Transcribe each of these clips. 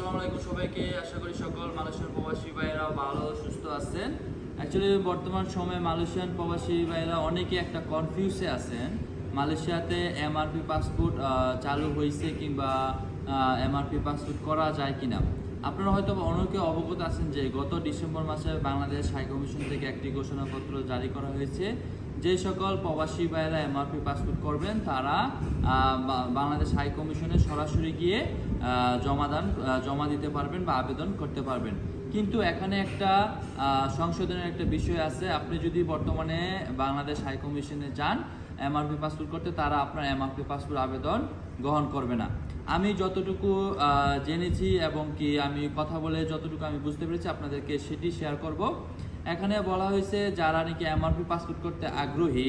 আসসালামু আলাইকুম সবাইকে। আশা করি সকল মালয়েশিয়ান প্রবাসী ভাইয়েরা ভালো, সুস্থ আছেন। অ্যাকচুয়ালি বর্তমান সময়ে মালয়েশিয়ান প্রবাসী ভাইয়েরা অনেকে একটা কনফিউজে আছেন। মালয়েশিয়াতে এমআরপি পাসপোর্ট চালু হয়েছে কিংবা এমআরপি পাসপোর্ট করা যায় কিনা। আপনারা হয়তো অনেকে অবগত আছেন যে গত ডিসেম্বর মাসে বাংলাদেশ হাই কমিশন থেকে একটি ঘোষণাপত্র জারি করা হয়েছে। যে সকল প্রবাসী ভাইয়েরা এমআরপি পাসপোর্ট করবেন, তারা বাংলাদেশ হাই কমিশনে সরাসরি গিয়ে আহ, জমা দিতে পারবেন বা আবেদন করতে পারবেন। কিন্তু এখানে একটা সংশোধনের একটা বিষয় আছে। আপনি যদি বর্তমানে বাংলাদেশ হাই কমিশনে যান এমআরপি পাসপোর্ট করতে তারা আপনার এমআরপি পাসপোর্ট আবেদন গ্রহণ করবে না। আমি যতটুকু জেনেছি এবং কি আমি কথা বলে যতটুকু আমি বুঝতে পেরেছি আপনাদেরকে সেটি শেয়ার করব। এখানে বলা হয়েছে যারা নাকি এমআরপি পাসপোর্ট করতে আগ্রহী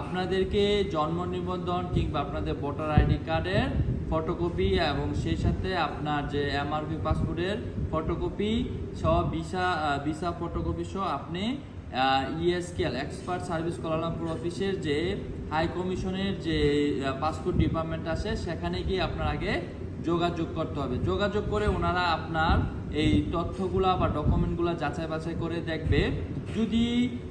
আপনাদেরকে জন্ম নিবন্ধন কিংবা আপনাদের ভোটার আইডি কার্ডের ফটোকপি এবং সেই সাথে আপনার যে এমআরপি পাসপোর্টের ফটোকপি সহ ভিসা ভিসা ফটোকপি সহ আপনি ইএসকেএল এক্সপার্ট সার্ভিস কোলালামপুর অফিসের যে হাই কমিশনের যে পাসপোর্ট ডিপার্টমেন্ট আছে, সেখানে গিয়ে আপনার আগে যোগাযোগ করতে হবে। যোগাযোগ করে ওনারা আপনার এই তথ্যগুলা বা ডকুমেন্টগুলো যাচাই বাছাই করে দেখবে। যদি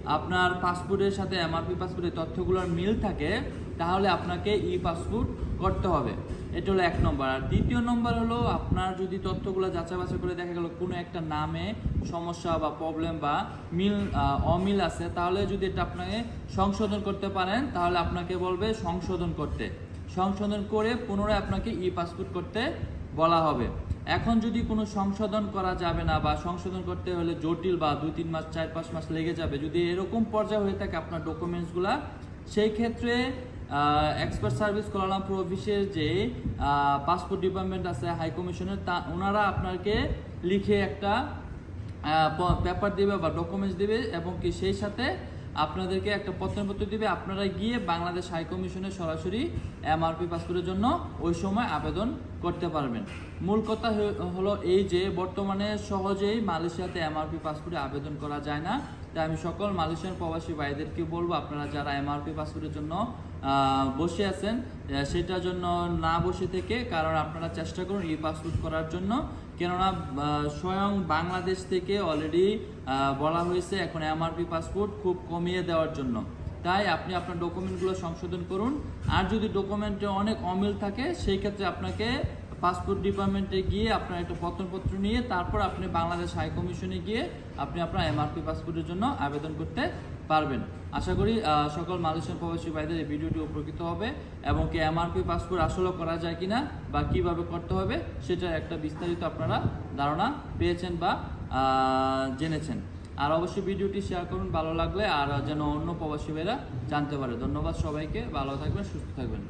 আপনার পাসপোর্টের সাথে এমআরপি পাসপোর্টের তথ্যগুলোর মিল থাকে, তাহলে আপনাকে ই পাসপোর্ট করতে হবে। এটা হলো এক নম্বর। আর দ্বিতীয় নম্বর হলো, আপনার যদি তথ্যগুলো যাচাই বাছাই করে দেখা গেল কোনো একটা নামে সমস্যা বা প্রবলেম বা মিল অমিল আছে, তাহলে যদি এটা আপনাকে সংশোধন করতে পারেন, তাহলে আপনাকে বলবে সংশোধন করতে। সংশোধন করে পুনরায় আপনাকে ই পাসপোর্ট করতে বলা হবে। এখন যদি কোনো সংশোধন করা যাবে না বা সংশোধন করতে হলে জটিল বা দুই, তিন মাস, চার, পাঁচ মাস লেগে যাবে, যদি এরকম পর্যায়ে হয়ে থাকে আপনার ডকুমেন্টসগুলা সেই ক্ষেত্রে এক্সপার্ট সার্ভিস কোলালামপুর অফিসের যে পাসপোর্ট ডিপার্টমেন্ট আছে হাই কমিশনের তা ওনারা আপনাকে লিখে একটা পেপার দিবে বা ডকুমেন্টস দিবে এবং কি সেই সাথে আপনাদেরকে একটা প্রত্যয়নপত্র দিবে। আপনারা গিয়ে বাংলাদেশ হাই কমিশনে সরাসরি এমআরপি পাসপোর্টের জন্য ওই সময় আবেদন করতে পারবেন। মূল কথা হলো এই যে বর্তমানে সহজেই মালয়েশিয়াতে এমআরপি পাসপোর্টে আবেদন করা যায় না। তাই আমি সকল মালয়েশিয়ান প্রবাসী ভাইদেরকে বলব, আপনারা যারা এমআরপি পাসপোর্টের জন্য বসে আছেন সেটার জন্য না বসে থেকে, কারণ আপনারা চেষ্টা করুন ই পাসপোর্ট করার জন্য। কেননা স্বয়ং বাংলাদেশ থেকে অলরেডি বলা হয়েছে এখন এমআরপি পাসপোর্ট খুব কমিয়ে দেওয়ার জন্য। তাই আপনি আপনার ডকুমেন্টগুলো সংশোধন করুন। আর যদি ডকুমেন্টে অনেক অমিল থাকে, সেই ক্ষেত্রে আপনাকে পাসপোর্ট ডিপার্টমেন্টে গিয়ে আপনার একটা পত্রপত্র নিয়ে তারপর আপনি বাংলাদেশ হাই কমিশনে গিয়ে আপনি আপনার এমআরপি পাসপোর্টের জন্য আবেদন করতে পারবেন। আশা করি সকল মালয়েশিয়ান প্রবাসী ভাইদের এই ভিডিওটি উপকৃত হবে এবং কি এমআরপি পাসপোর্ট আসলে করা যায় কিনা বা কীভাবে করতে হবে সেটার একটা বিস্তারিত আপনারা ধারণা পেয়েছেন বা জেনেছেন। আর অবশ্যই ভিডিওটি শেয়ার করুন, ভালো লাগলে আর যেন অন্য প্রবাসী ভাইরা জানতে পারে। ধন্যবাদ সবাইকে, ভালো থাকবেন, সুস্থ থাকবেন।